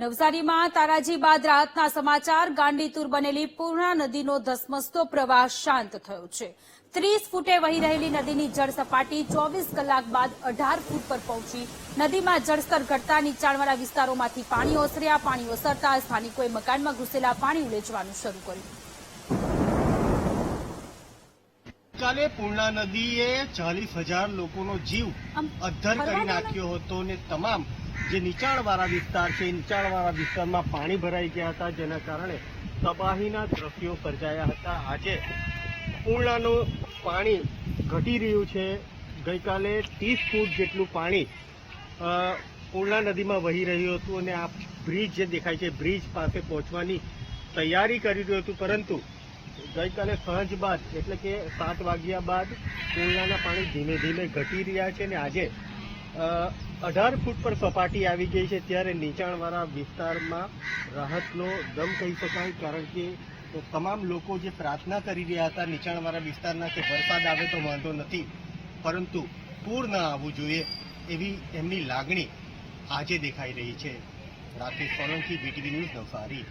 નવસારીમાં તારાજી બાદ રાહતના સમાચાર ગાંડીતુર બનેલી પૂર્ણા નદીનો ધસમસતો પ્રવાહ શાંત થયો છે. ત્રીસ ફૂટે વહી રહેલી નદીની જળ સપાટી ચોવીસ કલાક બાદ અઢાર ફૂટ પર પહોંચી. નદીમાં જળસ્તર ઘટતા નીચાણવાળા વિસ્તારોમાંથી પાણી ઓસર્યા પાણી ઓસરતા સ્થાનિકોએ મકાનમાં ઘૂસેલા પાણી ઉલેચવાનું શરૂ કર્યું. કાલે પૂર્ણા નદીએ ચાલીસ હજાર લોકોનો જીવ અદ્ધર કરી નાખ્યો હતો ને તમામ જે નીચાણવાળા વિસ્તાર છે, એ નીચાણવાળા વિસ્તારમાં પાણી ભરાઈ ગયા હતા, જેના કારણે તબાહીના દ્રશ્યો સર્જાયા હતા. આજે પૂર્ણાનું પાણી ઘટી રહ્યું છે. ગઈકાલે ત્રીસ ફૂટ જેટલું પાણી પૂર્ણા નદીમાં વહી રહ્યું હતું અને આ બ્રિજ જે દેખાય છે બ્રિજ પાસે પહોંચવાની તૈયારી કરી રહ્યું હતું. પરંતુ ગઈકાલે સાંજ બાદ, એટલે કે સાત વાગ્યા બાદ પૂર્ણાના પાણી ધીમે ધીમે ઘટી રહ્યા છે અને આજે અઢાર ફૂટ પર સપાટી આવી ગઈ છે ત્યારે નીચાણવાળા વિસ્તારમાં રાહતનો દમ કહી શકાય, કારણ કે તમામ લોકો જે પ્રાર્થના કરી રહ્યા હતા નીચાણવાળા વિસ્તારના કે વરસાદ આવે તો વાંધો નથી, પરંતુ પૂર ન આવવું જોઈએ એવી એમની લાગણી આજે દેખાઈ રહી છે. Rakesh Solanki BTV news Navsari.